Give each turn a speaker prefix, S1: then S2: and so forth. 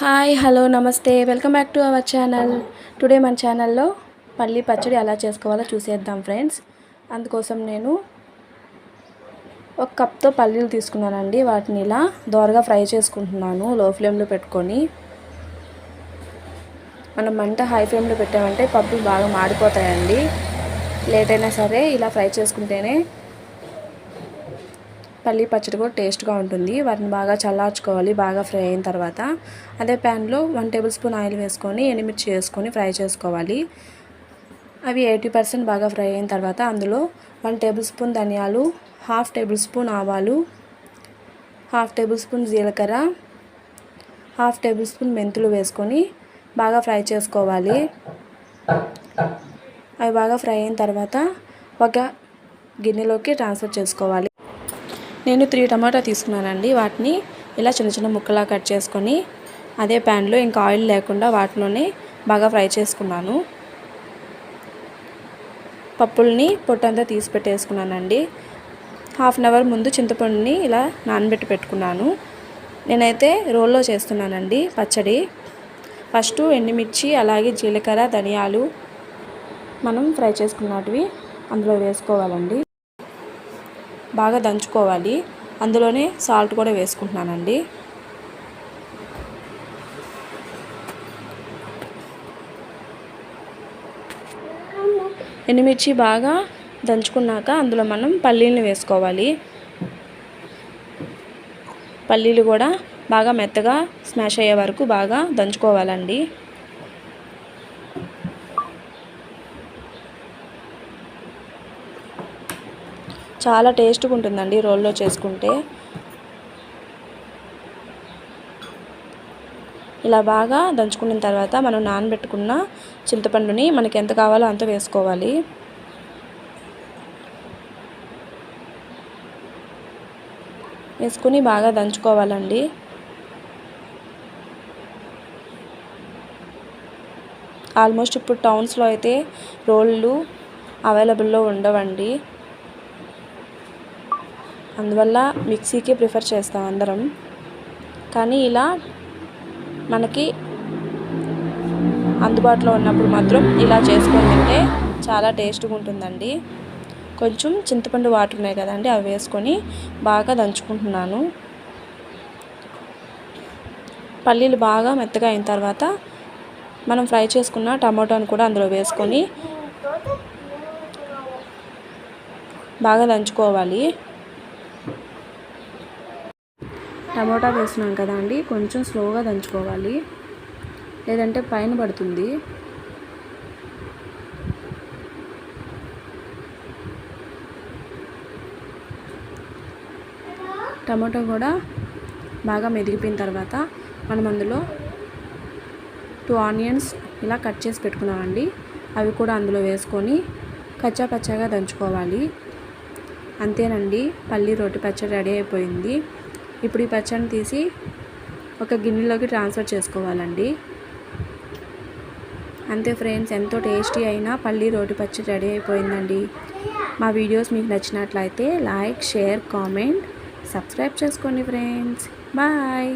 S1: Hi hello నమస్తే. Welcome back to our channel. Today మన ఛానల్లో పల్లి పచ్చడి ఎలా చేసుకోవాలో చూసేద్దాం ఫ్రెండ్స్. అందుకోసం నేను ఒక కప్తో పల్లీలు తీసుకున్నానండి. వాటిని ఇలా దోరగా ఫ్రై చేసుకుంటున్నాను. లో ఫ్లేమ్లో పెట్టుకొని మనం మంట హై ఫ్లేమ్లో పెట్టామంటే పప్పులు బాగా మాడిపోతాయండి. లేట్ అయినా సరే ఇలా ఫ్రై చేసుకుంటేనే పల్లి పచ్చడి కూడా టేస్ట్గా ఉంటుంది. వాటిని బాగా చల్లార్చుకోవాలి. బాగా ఫ్రై అయిన తర్వాత అదే ప్యాన్లో వన్ టేబుల్ స్పూన్ ఆయిల్ వేసుకొని ఎండుమిర్చి వేసుకొని ఫ్రై చేసుకోవాలి. అవి ఎయిటీ పర్సెంట్ బాగా ఫ్రై అయిన తర్వాత అందులో వన్ టేబుల్ స్పూన్ ధనియాలు హాఫ్ టేబుల్ స్పూన్ ఆవాలు హాఫ్ టేబుల్ స్పూన్ జీలకర్ర హాఫ్ టేబుల్ స్పూన్ మెంతులు వేసుకొని బాగా ఫ్రై చేసుకోవాలి. అవి బాగా ఫ్రై అయిన తర్వాత ఒక గిన్నెలోకి ట్రాన్స్ఫర్ చేసుకోవాలి. నేను త్రీ టమాటా తీసుకున్నానండి. వాటిని ఇలా చిన్న చిన్న ముక్కలా కట్ చేసుకొని అదే ప్యాన్లో ఇంకా ఆయిల్ లేకుండా వాటిలోనే బాగా ఫ్రై చేసుకున్నాను. పప్పుల్ని పొట్టంతా తీసి పెట్టేసుకున్నానండి. హాఫ్ అన్ అవర్ ముందు చింతపండుని ఇలా నానబెట్టి పెట్టుకున్నాను. నేనైతే రోల్లో చేస్తున్నానండి పచ్చడి. ఫస్ట్ ఎండుమిర్చి అలాగే జీలకర్ర ధనియాలు మనం ఫ్రై చేసుకున్నటివి అందులో వేసుకోవాలండి. బాగా దంచుకోవాలి. అందులోనే సాల్ట్ కూడా వేసుకుంటున్నానండి. ఎండుమిర్చి బాగా దంచుకున్నాక అందులో మనం పల్లీలను వేసుకోవాలి. పల్లీలు కూడా బాగా మెత్తగా స్మాష్ అయ్యే వరకు బాగా దంచుకోవాలండి. చాలా టేస్ట్గా ఉంటుందండి రోల్లో చేసుకుంటే. ఇలా బాగా దంచుకున్న తర్వాత మనం నానబెట్టుకున్న చింతపండుని మనకి ఎంత కావాలో అంత వేసుకోవాలి. వేసుకుని బాగా దంచుకోవాలండి. ఆల్మోస్ట్ ఇప్పుడు టౌన్స్లో అయితే రోళ్ళు అవైలబుల్లో ఉండవండి. అందువల్ల మిక్సీకే ప్రిఫర్ చేస్తాం అందరం. కానీ ఇలా మనకి అందుబాటులో ఉన్నప్పుడు మాత్రం ఇలా చేసుకొని తింటే చాలా టేస్ట్గా ఉంటుందండి. కొంచెం చింతపండు వాటర్ ఉన్నాయి కదండి అవి వేసుకొని బాగా దంచుకుంటున్నాను. పల్లీలు బాగా మెత్తగా అయిన తర్వాత మనం ఫ్రై చేసుకున్న టమాటోని కూడా అందులో వేసుకొని బాగా దంచుకోవాలి. టమోటా వేసినాం కదా అండి కొంచెం స్లోగా దంచుకోవాలి. లేదంటే పైన పడుతుంది. టమాటో కూడా బాగా మెదిగిపోయిన తర్వాత మనం అందులో టూ ఆనియన్స్ ఇలా కట్ చేసి పెట్టుకున్నామండి. అవి కూడా అందులో వేసుకొని కచ్చా పచ్చాగా దంచుకోవాలి. అంతేనండి పల్లి రోటి పచ్చడి రెడీ అయిపోయింది. ఇప్పుడు ఈ పచ్చడిని తీసి ఒక గిన్నెలోకి ట్రాన్స్ఫర్ చేసుకోవాలండి. అంతే ఫ్రెండ్స్ ఎంతో టేస్టీ అయినా పల్లి రోటి పచ్చడి రెడీ అయిపోయిందండి. మా వీడియోస్ మీకు నచ్చినట్లయితే లైక్ షేర్ కామెంట్ సబ్స్క్రైబ్ చేసుకోండి ఫ్రెండ్స్. బాయ్.